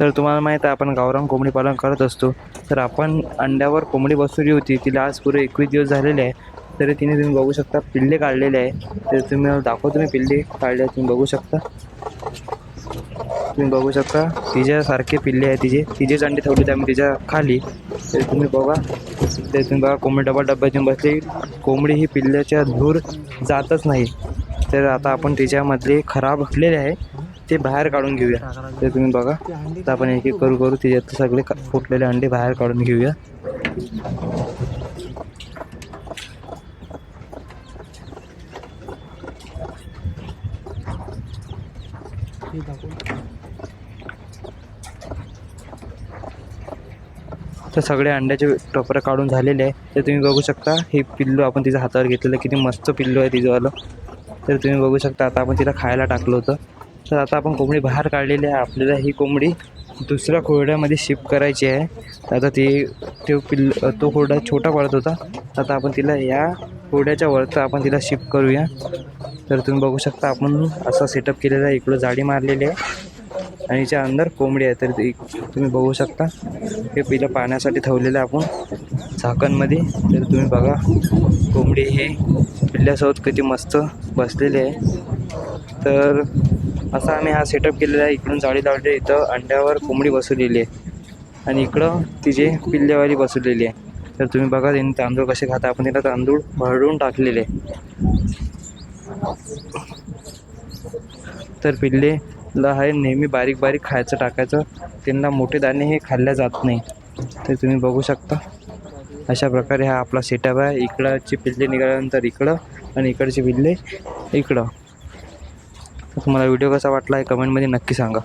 तर तुम्हाला माहीत आहे आपण गावरान कोंबडी पालन करत असतो. तर आपण अंड्यावर कोंबडी बसवली होती तिला आज पुरे एकवीस दिवस झालेले आहे. तरी तिने तुम्ही बघू शकता पिल्ले काढलेले आहे. तर तुम्ही दाखवतो मी पिल्ले काढले तुम्ही बघू शकता. तुम्ही बघू शकता तिच्यासारखे पिल्ले आहे तिचे. तिचेच अंडे ठेवले त्यामुळे तिच्या खाली. तर तुम्ही बघा. ते तुम्ही बघा कोंबडी डबा डब्यातून बसली. कोंबडी ही पिल्ल्याच्या धूर जातच नाही. तर आता आपण तिच्यामधले खराब असलेले आहे. ते बाहेर काढून घेऊया. ते तुम्ही बघा. तर आपण एक एक करू करू. त्याच्यात सगळे फुटलेले अंडे बाहेर काढून घेऊया. तर सगळे अंड्याचे टोपरं काढून झालेले आहे. तर तुम्ही बघू शकता हे पिल्लू आपण तिच्या हातावर घेतलेलं किती मस्त पिल्लू आहे तिचंवालं तर तुम्ही बघू शकता आता आपण तिला खायला टाकलं होतं. तर आता आपण कोंबडी बाहेर काढलेली आहे. आपल्याला ही कोंबडी दुसऱ्या खोरड्यामध्ये शिफ्ट करायची आहे. तर आता ती तो पिल्ल तो खोरडा छोटा पडत होता. आता आपण तिला या खोरड्याच्या वरचं आपण तिला शिफ्ट करूया. तर तुम्ही बघू शकता आपण असा सेटअप केलेला आहे. इकडं जाडी मारलेली आहे. आणि याच्या अंदर कोंबडी आहे. तर तुम्ही बघू शकता. हे पिलं पाण्यासाठी ठेवलेलं आहे आपण झाकणमध्ये. तर तुम्ही बघा कोंबडी हे पिल्ल्यासोबत किती मस्त बसलेले आहे. तर असा आम्ही हा सेटअप केलेला आहे. इकडून जाळी लावली इथं अंड्यावर कोंबडी बसवलेली आहे. आणि इकडं तिचे पिल्लेवाली बसवलेली आहे. तर तुम्ही बघा त्यांनी तांदूळ कसे खाता आपण तिला तांदूळ भरडून टाकलेले तर पिल्लेला हे नेहमी बारीक बारीक खायचं टाकायचं. त्यांना मोठे दाणे हे खाल्ल्या जात नाही. तर तुम्ही बघू शकता. अशा प्रकारे हा आपला सेटअप आहे. इकडची पिल्ले निघाल्यानंतर इकडं आणि इकडचे पिल्ले इकडं. तुम्हाला व्हिडिओ कसा वाटला आहे कमेंटमध्ये नक्की सांगा.